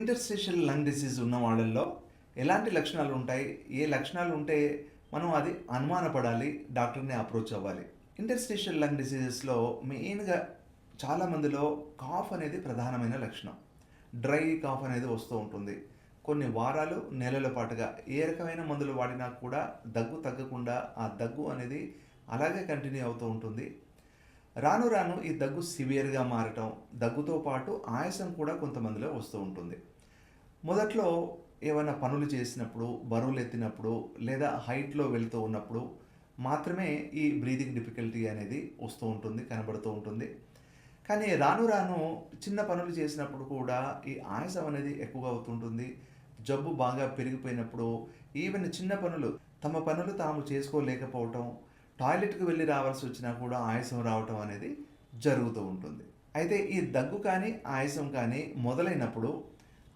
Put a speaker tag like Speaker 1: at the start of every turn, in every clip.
Speaker 1: ఇంటర్స్టేషియల్ lung disease ఉన్న వాళ్ళల్లో ఎలాంటి లక్షణాలు ఉంటాయి? ఏ లక్షణాలు ఉంటే మనం అది అనుమానపడాలి డాక్టర్ని అప్రోచ్ అవ్వాలి. ఇంటర్స్టేషియల్ లంగ్ డిసీజెస్లో మెయిన్గా చాలా మందిలో కాఫ్ అనేది ప్రధానమైన లక్షణం. డ్రై కాఫ్ అనేది వస్తూ ఉంటుంది. కొన్ని వారాలు నెలల పాటుగా ఏ రకమైన మందులు వాడినా కూడా దగ్గు తగ్గకుండా ఆ దగ్గు అనేది అలాగే కంటిన్యూ అవుతూ ఉంటుంది. రాను రాను ఈ దగ్గు సివియర్గా మారటం దగ్గుతో పాటు ఆయాసం కూడా కొంతమందిలో వస్తూ ఉంటుంది. మొదట్లో ఏమైనా పనులు చేసినప్పుడు బరువులు ఎత్తినప్పుడు లేదా హైట్లో వెళ్తూ ఉన్నప్పుడు మాత్రమే ఈ బ్రీదింగ్ డిఫికల్టీ అనేది వస్తూ ఉంటుంది కనబడుతూ ఉంటుంది. కానీ రాను రాను చిన్న పనులు చేసినప్పుడు కూడా ఈ ఆయాసం అనేది ఎక్కువగా అవుతుంటుంది. జబ్బు బాగా పెరిగిపోయినప్పుడు ఈవెన్ చిన్న పనులు తమ పనులు తాము చేసుకోలేకపోవటం టాయిలెట్కి వెళ్ళి రావాల్సి వచ్చినా కూడా ఆయాసం రావటం అనేది జరుగుతూ ఉంటుంది. అయితే ఈ దగ్గు కానీ ఆయాసం కానీ మొదలైనప్పుడు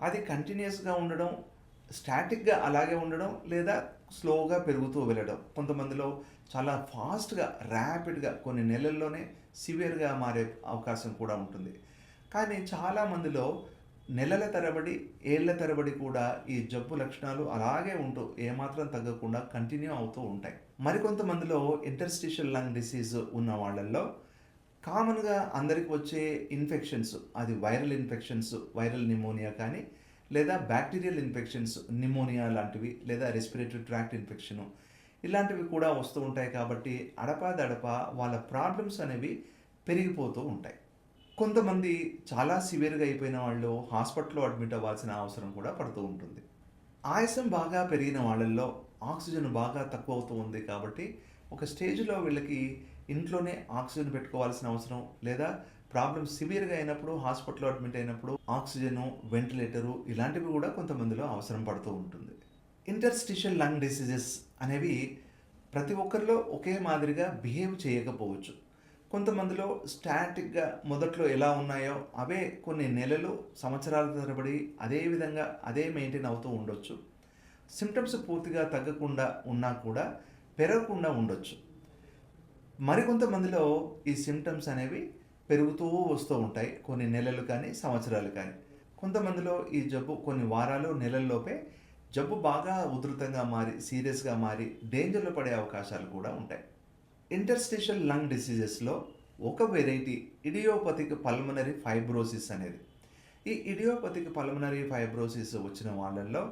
Speaker 1: అది కంటిన్యూస్గా ఉండడం స్టాటిక్గా అలాగే ఉండడం లేదా స్లోగా పెరుగుతూ వెళ్ళడం కొంతమందిలో చాలా ఫాస్ట్గా ర్యాపిడ్గా కొన్ని నెలల్లోనే సివియర్గా మారే అవకాశం కూడా ఉంటుంది. కానీ చాలామందిలో నెలల తరబడి ఏళ్ళ తరబడి కూడా ఈ జబ్బు లక్షణాలు అలాగే ఉంటూ ఏమాత్రం తగ్గకుండా కంటిన్యూ అవుతూ ఉంటాయి. మరికొంతమందిలో ఇంటర్స్టిషియల్ లంగ్ డిసీజ్ ఉన్న వాళ్ళల్లో కామన్గా అందరికి వచ్చే ఇన్ఫెక్షన్స్ అది వైరల్ ఇన్ఫెక్షన్స్ వైరల్ నిమోనియా కానీ లేదా బ్యాక్టీరియల్ ఇన్ఫెక్షన్స్ నిమోనియా లాంటివి లేదా రెస్పిరేటరీ ట్రాక్ట్ ఇన్ఫెక్షను ఇలాంటివి కూడా వస్తూ ఉంటాయి కాబట్టి అడపాదడప వాళ్ళ ప్రాబ్లమ్స్ అనేవి పెరిగిపోతూ ఉంటాయి. కొంతమంది చాలా సివియర్గా అయిపోయిన వాళ్ళు హాస్పిటల్లో అడ్మిట్ అవ్వాల్సిన అవసరం కూడా పడుతూ ఉంటుంది. ఆయాసం బాగా పెరిగిన వాళ్ళల్లో ఆక్సిజన్ బాగా తక్కువ అవుతూ ఉంది కాబట్టి ఒక స్టేజ్లో వీళ్ళకి ఇంట్లోనే ఆక్సిజన్ పెట్టుకోవాల్సిన అవసరం లేదా ప్రాబ్లమ్ సివియర్గా అయినప్పుడు హాస్పిటల్లో అడ్మిట్ అయినప్పుడు ఆక్సిజను వెంటిలేటరు ఇలాంటివి కూడా కొంతమందిలో అవసరం పడుతూ ఉంటుంది. ఇంటర్స్టిషియల్ లంగ్ డిసీజెస్ అనేవి ప్రతి ఒక్కరిలో ఒకే మాదిరిగా బిహేవ్ చేయకపోవచ్చు. కొంతమందిలో స్టాటిక్గా మొదట్లో ఎలా ఉన్నాయో అవే కొన్ని నెలలు సంవత్సరాల తరబడి అదే విధంగా అదే మెయింటైన్ అవుతూ ఉండొచ్చు. సిమ్టమ్స్ పూర్తిగా తగ్గకుండా ఉన్నా కూడా పెరగకుండా ఉండొచ్చు. మరికొంతమందిలో ఈ సిమ్టమ్స్ అనేవి పెరుగుతూ వస్తూ ఉంటాయి. కొన్ని నెలలు కానీ సంవత్సరాలు కానీ. కొంతమందిలో ఈ జబ్బు కొన్ని వారాలు నెలల్లోపే జబ్బు బాగా ఉధృతంగా మారి సీరియస్గా మారి డేంజర్లో పడే అవకాశాలు కూడా ఉంటాయి. ఇంటర్స్టిషియల్ లంగ్ డిసీజెస్లో ఒక వెరైటీ ఇడియోపతిక్ పల్మనరీ ఫైబ్రోసిస్ అనేది. ఈ ఇడియోపతిక్ పల్మనరీ ఫైబ్రోసిస్ వచ్చిన వాళ్ళల్లో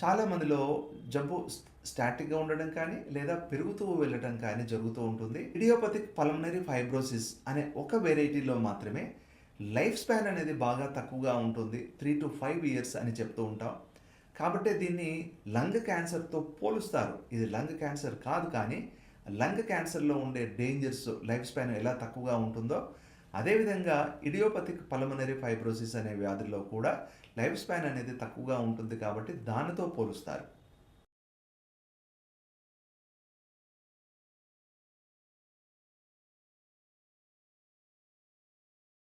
Speaker 1: చాలామందిలో జబ్బు స్టాటిక్గా ఉండడం కానీ లేదా పెరుగుతూ వెళ్ళడం కానీ జరుగుతూ ఉంటుంది. ఇడియోపతిక్ పల్మనరీ ఫైబ్రోసిస్ అనే ఒక వెరైటీలో మాత్రమే లైఫ్ స్పాన్ అనేది బాగా తక్కువగా ఉంటుంది. త్రీ టు ఫైవ్ ఇయర్స్ అని చెప్తూ ఉంటాం. కాబట్టి దీన్ని లంగ్ క్యాన్సర్తో పోలుస్తారు. ఇది లంగ్ క్యాన్సర్ కాదు కానీ లంగ్ క్యాన్సర్లో ఉండే డేంజర్స్ లైఫ్ స్పాన్ ఎలా తక్కువగా ఉంటుందో అదేవిధంగా ఇడియోపతిక్ పల్మనరీ ఫైబ్రోసిస్ అనే వ్యాధుల్లో కూడా లైఫ్ స్పాన్ అనేది తక్కువగా ఉంటుంది కాబట్టి దానితో పోలుస్తారు.